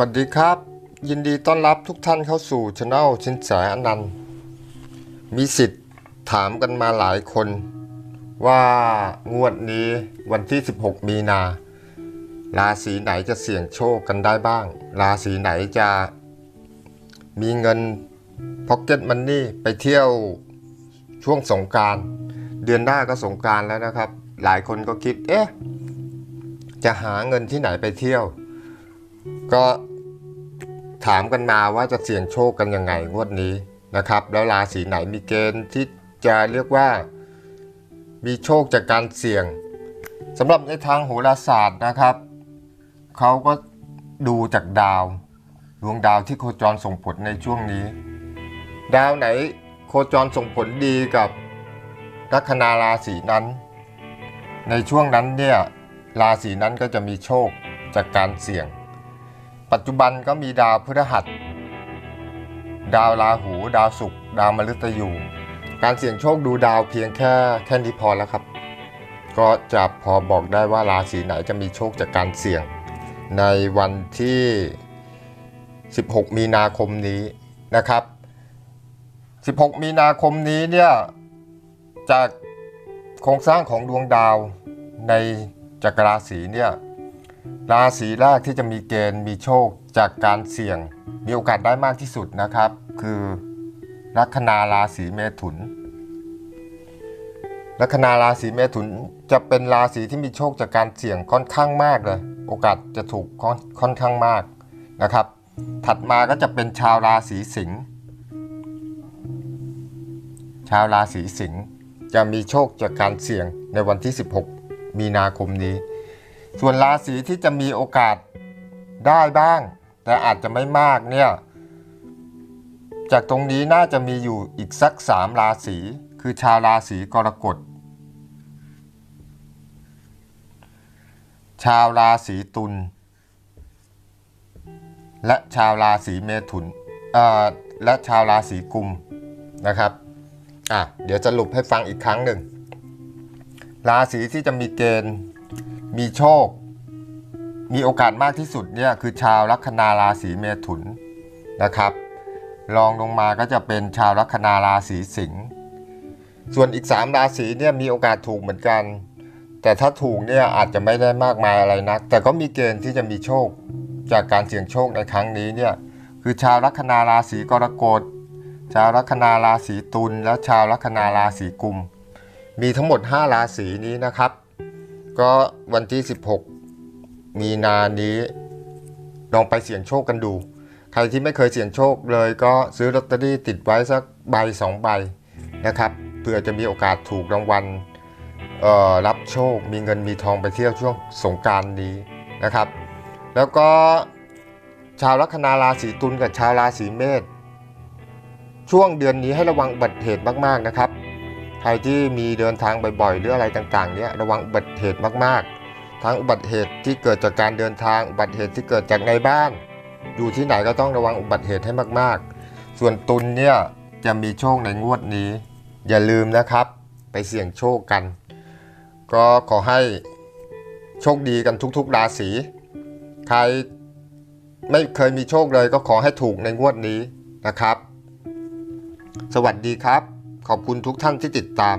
วัสดีครับ ยินดีต้อนรับทุกท่านเข้าสู่ช anel ชินแสอนันต์มีสิทธิ์ถามกันมาหลายคน ว่างวดนี้วันที่ 16 มีนา ราศีไหนจะเสี่ยงโชคกันได้บ้าง ราศีไหนจะมีเงินพ็อกเก็ตมันนี่ไปเที่ยวช่วงสงการ เดือนหน้าก็สงการแล้วนะครับ หลายคนก็คิดเอ๊ะจะหาเงินที่ไหนไปเที่ยว ก็ถามกันมาว่าจะเสี่ยงโชคกันยังไงงวดนี้นะครับ แล้วราศีไหนมีเกณฑ์ที่จะเรียกว่ามีโชคจากการเสี่ยงสำหรับในทางโหราศาสตร์นะครับเขาก็ดูจากดาวดวงดาวที่โคจรส่งผลในช่วงนี้ ดาวไหนโคจรส่งผลดีกับลัคนาราศีนั้น ในช่วงนั้นเนี่ยราศีนั้นก็จะมีโชคจากการเสี่ยง ปัจจุบันก็มีดาวพฤหัส ดาวราหู ดาวศุกร์ดาวมฤตยู การเสี่ยงโชคดูดาวเพียงแค่แค่นี้พอแล้วครับ ก็จะพอบอกได้ว่าราศีไหนจะมีโชคจากการเสี่ยง ในวันที่ 16 มีนาคมนี้นะครับ 16 มีนาคมนี้เนี่ยจากโครงสร้างของดวงดาวในจักรราศีเนี่ย ราศีแรกที่จะมีเกณฑ์มีโชคจากการเสี่ยง มีโอกาสได้มากที่สุดนะครับ คือลัคนาราศีเมถุนลัคนาราศีเมถุนจะเป็นราศีที่มีโชคจากการเสี่ยงค่อนข้างมากเลย โอกาสจะถูกค่อนอนข้างมากนะครับ ถัดมาก็จะเป็นชาวราศีสิงห์ชาวราศีสิงห์จะมีโชคจากการเสี่ยงในวันที่ 16 มีนาคมนี้ ส่วนราศีที่จะมีโอกาสได้บ้าง แต่อาจจะไม่มากเนี่ย จากตรงนี้น่าจะมีอยู่อีกสักสามราศีคือชาวราศีกรกฎ ชาวราศีตุลและชาวราศีเมถุนและชาวราศีกุมนะครับอะเดี๋ยวจะสรุปให้ฟังอีกครั้งหนึ่ง ราศีที่จะมีเกณฑ์ มีโชค มีโอกาสมากที่สุดเนี่ยคือชาวลัคนาราศีเมถุนนะครับรองลงมาก็จะเป็นชาวลัคนาราศีสิงห์ส่วนอีก 3 ราศีเนี่ยมีโอกาสถูกเหมือนกัน แต่ถ้าถูกเนี่ยอาจจะไม่ได้มากมายอะไรนัก แต่ก็มีเกณฑ์ที่จะมีโชคจากการเสี่ยงโชคในครั้งนี้เนี่ยคือชาวลัคนาราศีกรกฎชาวลัคนาราศีตุลและชาวลัคนาราศีกุม มีทั้งหมด 5 ราศีนี้นะครับ ก็วันที่ 16 มีนานี้ลองไปเสี่ยงโชคกันดู ใครที่ไม่เคยเสี่ยงโชคเลยก็ซื้อลอตเตอรี่ติดไว้สักใบสองใบนะครับเพื่อจะมีโอกาสถูกรางวัลเอ่อรับโชค มีเงินมีทองไปเที่ยวช่วงสงการนี้นะครับ แล้วก็ชาวลัคนาราศีตุลกับชาวราศีเมษช่วงเดือนนี้ให้ระวังอุบัติเหตุมาก ๆ นะครับ ใครที่มีเดินทางบ่อยๆหรืออะไรต่างๆเนี่ยระวังอุบัติเหตุมากๆ ทั้งอุบัติเหตุที่เกิดจากการเดินทางอุบัติเหตุที่เกิดจากในบ้าน อยู่ที่ไหนก็ต้องระวังอุบัติเหตุให้มากๆ ส่วนตุลเนี่ยจะมีโชคในงวดนี้ อย่าลืมนะครับ ไปเสี่ยงโชคกัน ก็ขอให้โชคดีกันทุกๆราศีใครไม่เคยมีโชคเลยก็ขอให้ถูกในงวดนี้นะครับ สวัสดีครับ ขอบคุณทุกท่านที่ติดตาม